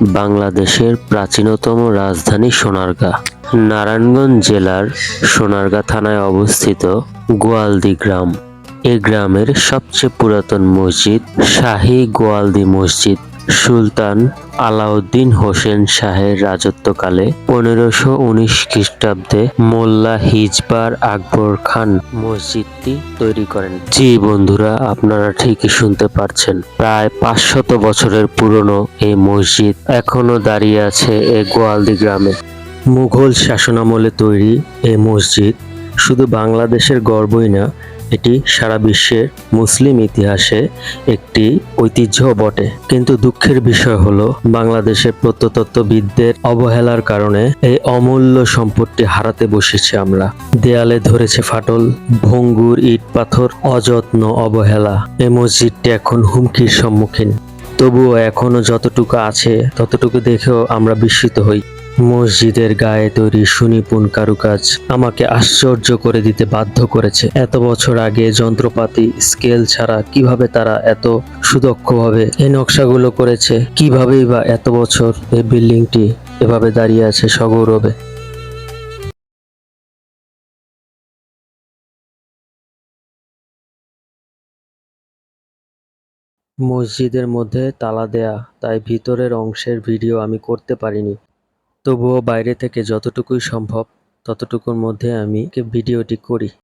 বাংলাদেশের প্রাচীনতম রাজধানী সোনারগাঁ। নারায়ণগঞ্জ জেলার সোনারগাঁ থানায় অবস্থিত গোয়ালদি গ্রাম। এ গ্রামের সবচেয়ে পুরাতন মসজিদ শাহী গোয়ালদি মসজিদ। সুলতান আলাউদ্দিন হোসেন শাহের রাজত্বকালে পনেরোশো উনিশ খ্রিস্টাব্দে মোল্লা হিজবার আকবর খান মসজিদটি তৈরি করেন। জি বন্ধুরা, আপনারা ঠিকই শুনতে পারছেন। প্রায় পাঁচশত বছরের পুরনো এই মসজিদ এখনও দাঁড়িয়ে আছে এ গোয়ালদি গ্রামে। মুঘল শাসনামলে তৈরি এই মসজিদ শুধু বাংলাদেশের গর্বই না এটি সারা বিশ্বের মুসলিম ইতিহাসে একটি ঐতিহ্য বটে। কিন্তু দুঃখের বিষয় হলো, বাংলাদেশের প্রত্নতত্ত্ববিদদের অবহেলার কারণে এই অমূল্য সম্পদটি হারাতে বসেছি আমরা। দেয়ালে ধরেছে ফাটল, ভঙ্গুর ইট পাথর, অযত্ন, অবহেলা। এই মসজিদটি এখন হুমকির সম্মুখীন। তবুও এখনও যতটুকু আছে, ততটুকু দেখেও আমরা বিস্মিত হই। মসজিদের গায়ে তৈরি সুনিপুণ কারুকাজ আমাকে আশ্চর্য করে দিতে বাধ্য করেছে। এত বছর আগে যন্ত্রপাতি, স্কেল ছাড়া কীভাবে তারা এত সুদক্ষভাবে এই নকশাগুলো করেছে? কিভাবেই বা এত বছর এই বিল্ডিংটি এভাবে দাঁড়িয়ে আছে সগৌরবে? মসজিদের মধ্যে তালা দেয়া, তাই ভিতরের অংশের ভিডিও আমি করতে পারিনি। তবুও বাইরে থেকে যতটুকুই সম্ভব ততটুকুর মধ্যে আমি ভিডিওটি করি।